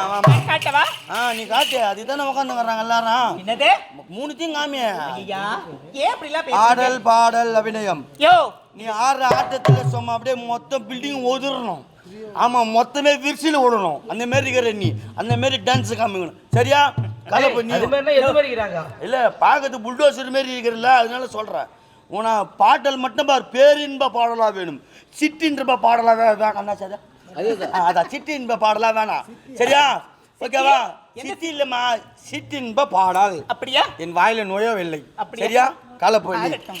காட்டவா? ஆ நீ காட்டு. அதுதானே உட்காந்து வர்றாங்க எல்லாரும். என்னது? மூணுத்தையும் காமி ஐயா ஏன் இப்படி எல்லாம் பேசுறீங்க? ஆடல் பாடல் அபிநயம். யோ. நீ ஆடுற ஆட்டத்துல சும்மா அப்படியே மொத்த பில்டிங் ஒதுறணும். ஆமா மொத்தமே விரிசில ஓடணும். அந்த மாதிரி இருக்கிற நீ. அந்த மாதிரி டான்ஸ் காமிக்கணும். சரியா? கலை பண்ணி இல்ல பார்க்கறது புல்டோசர் மாதிரி இருக்கிறல்ல அதனால சொல்றேன். உன பாட்டல் மட்டும் பார் பேரின்ப பாடலா வேணும். சிற்றின்ப பாடலா வே- வேணாம். என்ன சார் அதான். சிற்றின்ப பாடலா வேணாம். சரியா? ஓகேவா? சித்தி இல்லம்மா. சிற்றின்ப பாடல் அப்படியா? என் வாயில நுழையவில்லை அப்படியா? சரியா? காலை போய் ஆகட்டும்.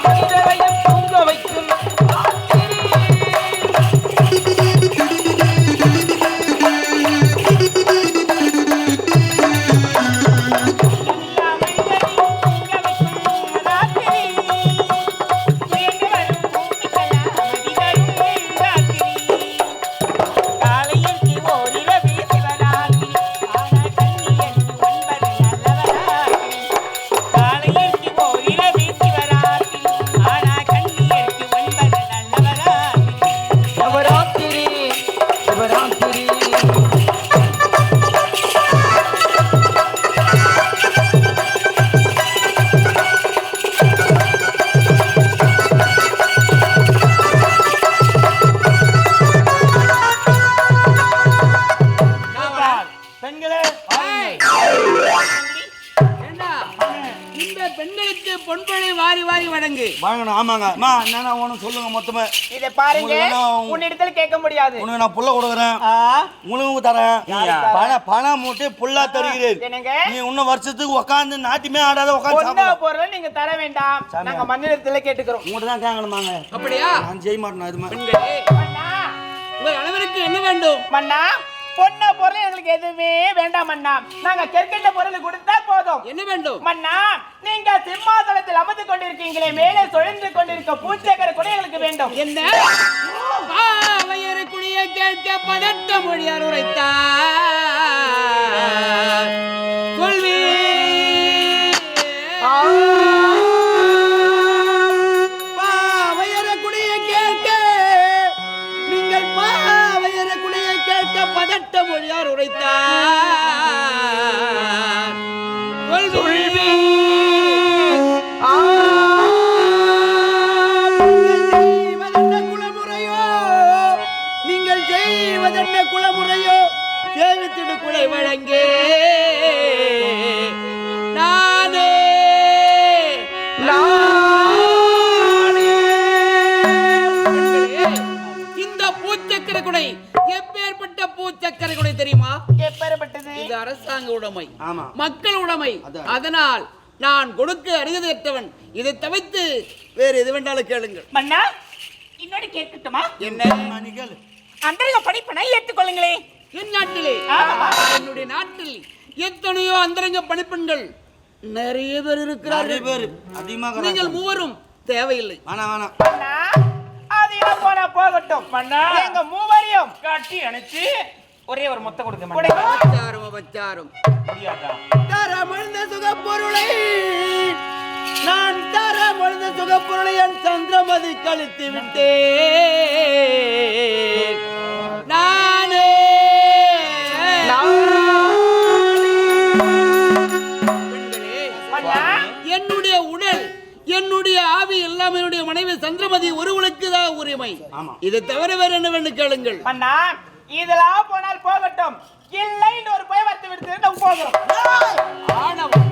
আমার வாரி வாரி வழங்கு. வாங்கணும். ஆமாங்க. அம்மா என்னன்னா ஒன்று சொல்லுங்க மொத்தமே. இதை பாருங்க. நான் உன்னிடத்தில் கேட்க முடியாது. உனக்கு நான் புள்ள கொடுக்குறேன். உனக்கு தரேன்? பணம் பணம் மூட்டை புல்லா தருகிறேன். என்னங்க? நீ இன்னும் வருஷத்துக்கு உட்காந்து நாட்டியமே ஆடாத உட்காந்து பொருள் நீங்க தர வேண்டாம். நாங்க மண்ணிடத்துல கேட்டுக்கிறோம். உங்கள்கிட்ட தான் கேட்கணுமாங்க. அப்படியா? நான் செய்ய மாட்டேன் அது மாதிரி? அனைவருக்கு என்ன வேண்டும்? மன்னா பொண்ண பொருள் எங்களுக்கு எதுவுமே வேண்டாம் மன்னா. நாங்க கெற்கிட்ட பொருள் கொடுத்தா போதும். என்ன வேண்டும்? மன்னா நீங்க சிம்மாசனத்தில் கொண்டிருக்கீங்களே மேலே சுழன்று கொண்டிருக்க பூச்சக்கர கூட எங்களுக்கு வேண்டும். என்ன? குடிய கேட்க பதட்ட மொழியார் உரைத்தார் கொள்வி அதனால் நான் கொடுக்க அருகதையற்றவன் இதை தவிர்த்து வேறு எது வேண்டாலும் கேளுங்கள். மன்னா இன்னொரு கேட்கட்டுமா? என்ன? அம்மா, நீ கேளு அந்தரங்க படிப்பனை ஏற்றுக்கொள்ளுங்களே. என் நாட்டிலே. என்னுடைய நாட்டில் எத்தனையோ அந்தரங்க பணிப்பெண்கள் நிறைய பேர் நிறைய இருக்கிறார்கள் பேர் அதிகமாக நீங்கள் மூவரும் தேவையில்லை. வேணாம் வேணாம். அது எல்லாம் போனா போகட்டும். மன்னா எங்க மூவரையும் கட்டி அணைச்சு ஒரே ஒரு மொத்த கொடுங்க மன்னா. அபச்சாரம் அபச்சாரம். முடியாதா? சுகப்பொருளை நான் தரமழ்ந்த சுகப்பொருளை என் சந்திரமதி கழித்து விட்டேன். நானே. என்னுடைய உடல் என்னுடைய ஆவி எல்லாம் என்னுடைய மனைவி சந்திரமதி ஒருவளுக்கு தான் உரிமை. இதை தவிர வேற என்ன வேண்டும் கேளுங்கள் இதெல்லாம் போனால் போகட்டும். இல்லைன்னு ஒரு போய் வந்து விடுத்து நம்ம போகிறோம். ஆணவம்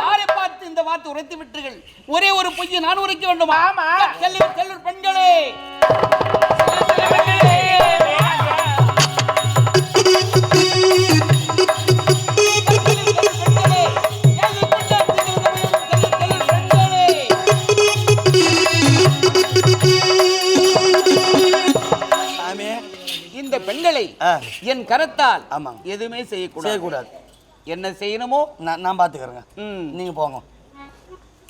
யாரை பார்த்து இந்த வார்த்தை உரைத்து விட்டீர்கள்? ஒரே ஒரு பொய்யை நான் உரைக்க வேண்டுமா? ஆமா. செல்லூர் செல்லூர் பெண்களே. என் கரத்தால் ஆமாங்க. எதுவுமே செய்யக்கூடாது. செய்யக்கூடாது. என்ன செய்யணுமோ நான் நான் பார்த்துக்கிறேங்க. ம். நீங்க போங்க.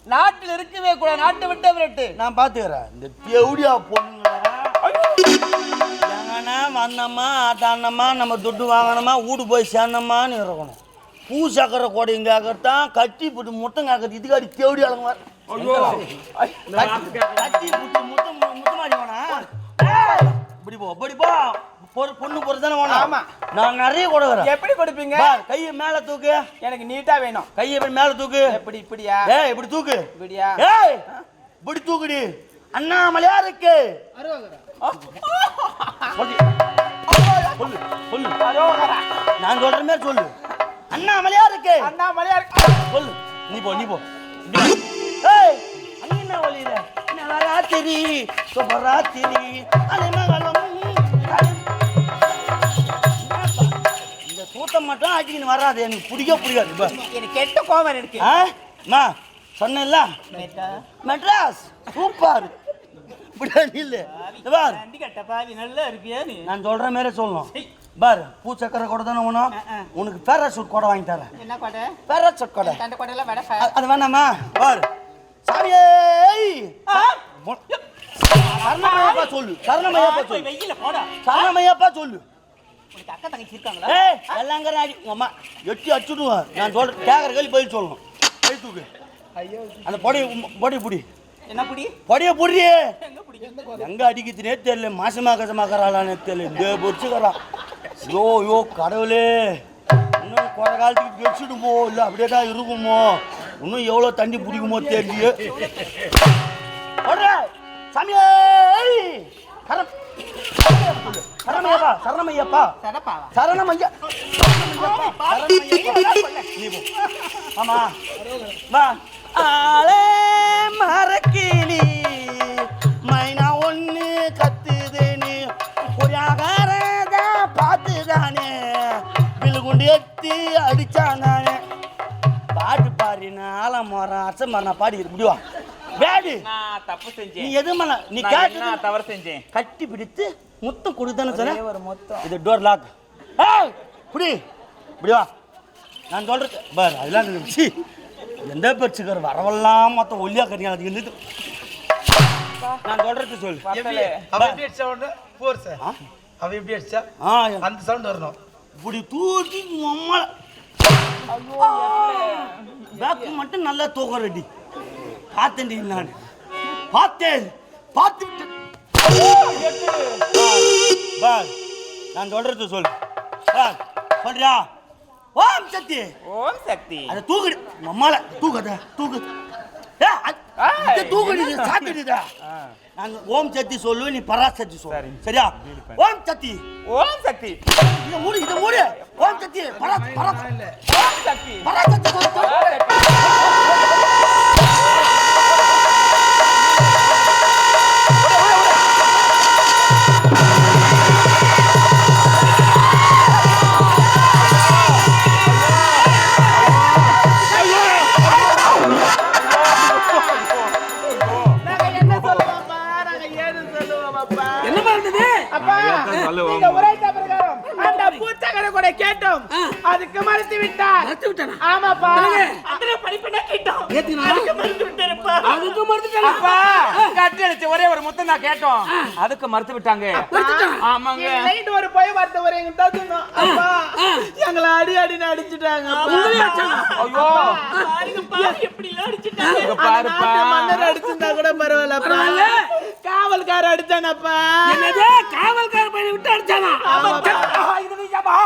நாட்டில் இருக்கவே கூட நாட்டை விட்டு விரட்டு நான் பார்த்துக்கிறேன். இந்த தேவடியா பொண்ணுங்க எங்கன்னா வந்தோமா ஆட்டானமா நம்ம துட்டு வாங்கணுமா வீடு போய் சேர்ந்தோமான்னு இருக்கணும். பூ சக்கரை கொடையும் கேட்கறதான் கட்டி போட்டு முத்தம் கேட்கறது இதுக்காடி தேவடி அழங்க கட்டி போட்டு முத்தம் முத்தமாடி வேணா இப்படி போ இப்படி போ. பொறு- பொண்ணு பொறுத்து தானே வேணும். ஆமா. நான் நிறைய கொடுக்குறேன் எப்படி கொடுப்பீங்க? கையை மேல தூக்கு. எனக்கு நீட்டா வேணும். கையை இப்படி மேல தூக்கு? எப்படி இப்படியா? ஏய் இப்படி தூக்கு. இப்படியா? ஏய் இப்படி தூக்குடி. அண்ணாமலையா இருக்கு சொல்லு. சொல்லு நான் சொல்ற மாதிரி சொல்லு. அண்ணாமலையா இருக்கு அண்ணாமலையா இருக்கு சொல்லு. நீ போ நீ போ. ஏய் என்ன வழியில. நவராத்திரி சுபராத்திரி அலைமகளம் தூத்தம் மட்டும் ஆட்டிக்கின்னு வராது. எனக்கு பிடிக்க பிடிக்காது. இப்ப எனக்கு கெட்ட கோவம் இருக்கு ஆ? மா சொன்னேன்ல? மெட்ராஸ். சூப்பர். நான் சொல்ற மாதிரி சொல்லணும். பார் பூச்சக்கரை கூட தானே வேணும் உனக்கு பேராசூட் கூட வாங்கி தரேன். என்ன கொடை? பேராசூட் கூட. தண்டை கொடையில வடை அது வேணாமா? பார். சாமியே சரணமையப்பா சொல்லு. சரணமையப்பா சொல்லு. சரணமையப்பா சொல்லு. உனக்கு அக்கா தங்கச்சி இருக்காங்களா? ஏய் எல்லாங்கிற அடி உங்க அம்மா எட்டி அடிச்சுடுவேன் நான் சொல்ற கேட்கற கேள்வி பதில் சொல்லணும். கை தூக்கு. அந்த பொடி பொடி புடி. என்ன புடி? பொடிய புடி? எங்க அடிக்குதுனே தெரியல மாசமா கசமாக்கறாளானே தெரியல. இந்த பொறிச்சுக்கறா யோ யோ கடவுளே. இன்னும் குறை காலத்துக்கு வச்சுடுமோ இல்லை அப்படியே தான் இருக்குமோ? இன்னும் எவ்வளோ தண்ணி பிடிக்குமோ தெரியல சாமியே சரணமையப்பா சரணமையப்பா. சரணமையா. ஆமா. வா. ஆளே மரக்கிளி. மைனா ஒண்ணு கத்துதுன்னு ஒரு ஆகாரத பார்த்துதானே. விழுகுண்டு எத்தி அடிச்சான் நானே பாட்டு பாடி ஆலம் மரம் அச்ச மரம் பாடி முடிவா? நான் தப்பு நீ செஞ்சேன் எது மேல நீ கேட்டு தவறு செஞ்சேன்? கட்டி பிடித்து முத்தம் கொடுத்தானே சொன்ன. ஒரு மொத்தம். இது டோர் லாக் ஏய் புடி. இப்படி வா. நான் சொல்றது பார் அதெல்லாம் சீ. எந்த பேச்சுக்கார வரவெல்லாம் மொத்தம் ஒல்லியா கறியா அது இருந்து நான் சொல்றது சொல்லு. அவன் எப்படி அடிச்சா போர் சார். ஆ? அவன் எப்படி அடிச்சா? அந்த சவுண்ட் வரணும். இப்படி தூக்கி மம்மள பேக்கு மட்டும் நல்லா தூக்கம் ரெடி. பார்த்தேன்டி நான். பார்த்தேன். பார்த்து விட்டு நான் சொல்றது சொல்லு. பார். சொல்றியா? ஓம் சக்தி. ஓம் சக்தி. அதை தூக்குடு. மம்மால தூக்காத தூக்கு. ஏ, அது- இதை தூக்குடு இது சாப்பிடுதா நான் ஓம் சக்தி சொல்லு நீ பராசக்தி சொல்லு. சரியா? ஓம் சக்தி. ஓம் சக்தி. இதை மூடு இதை மூடு. ஓம் சக்தி. பரா பரா. ஓம் சக்தி. பராசக்தி அதுக்கு மறுத்து விட்டார் மறுத்து விட்டானா? ஆமாப்பா? அதுல படிப்பின கேட்டோம். ஏத்தினா? அதுக்கு மறுத்து விட்டாருப்பா அதுக்கு மறுத்துட்டானா? அப்பா கட்டி அடிச்சு ஒரே ஒரு முத்தம் தான் கேட்டோம். அதுக்கு மறுத்து விட்டாங்க? ஆமாங்க. நைட் ஒரு போய் வார்த்தை ஒரு எங்கிட்ட சொன்னோம் அப்பா எங்களை அடி அடின்னு அடிச்சுட்டாங்க? ஐயோ. எப்படி அடிச்சுட்டாங்க. பாருப்பா. மன்னர் அடிச்சிருந்தா கூட பரவாயில்லப்பா. பரவாயில்ல. காவல்கார அடிச்சானப்பா. என்னது? காவல்கார பையனை விட்டு அடிச்சானா? இது நீ ஜபா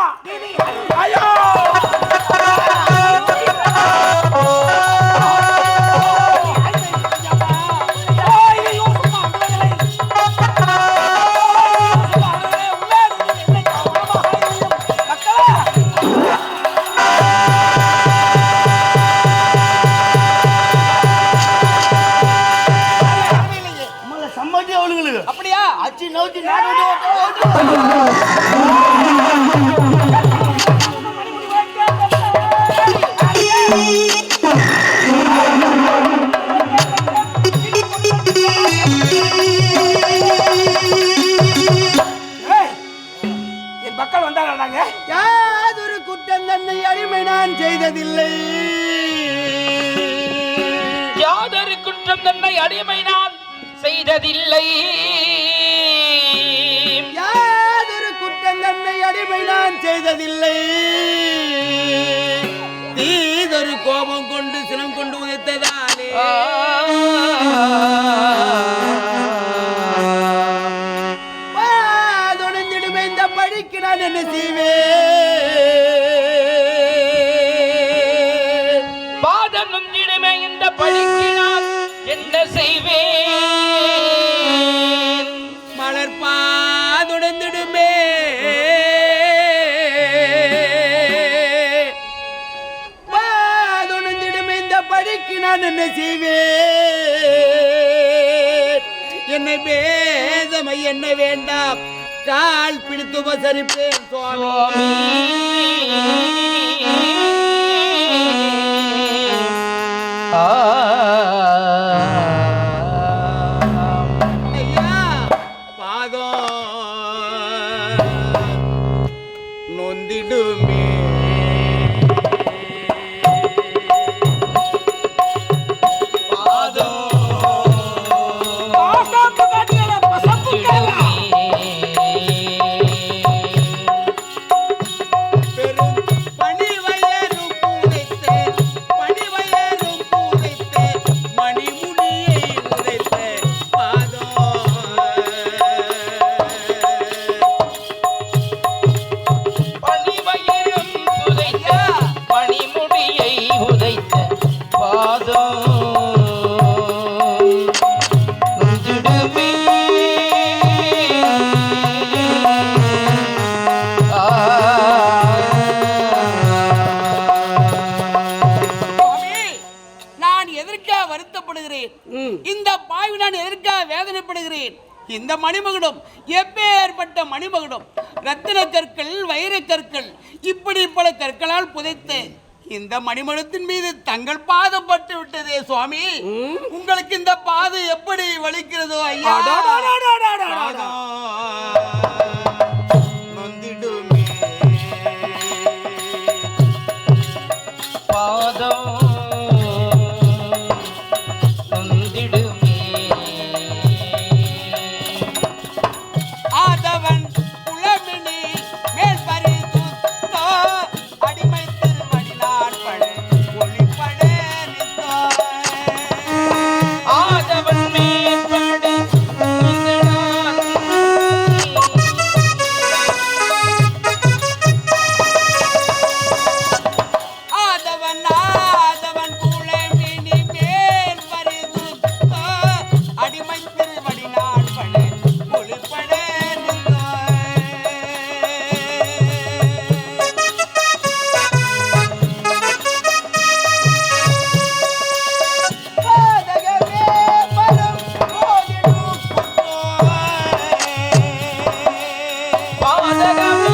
செய்ததில்லை. யாதொரு குற்றம் தன்னை அடிமை நான் செய்ததில்லை. யாதொரு குற்றம் தன்னை அடிமை நான் செய்ததில்லை. தீதொரு கோபம் கொண்டு சினம் கொண்டு உதைத்ததாலே. பழிக்கு நான் என்ன செய்வேன்? நுங்கிடுமே என்ன செய்வேன்? மலர்பாதுடந்திடுமே பாதுடந்துடுமே. இந்த படிக்கு நான் என்ன செய்வேன்? என்னை பேதமை என்ன வேண்டாம்? கால் பிடித்து உபசரிப்பேன் சுவாமி. இந்த மணிமகுடம் எப்பேற்பட்ட மணிமகுடம்? ரத்தின கற்கள் வைர கற்கள் இப்படி பல கற்களால் புதைத்து இந்த மணிமகுடத்தின் மீது தங்கள் பாதம் பட்டு விட்டதே சுவாமி. உங்களுக்கு இந்த பாதம் எப்படி வலிக்கிறதோ ஐயா? 宝我在干？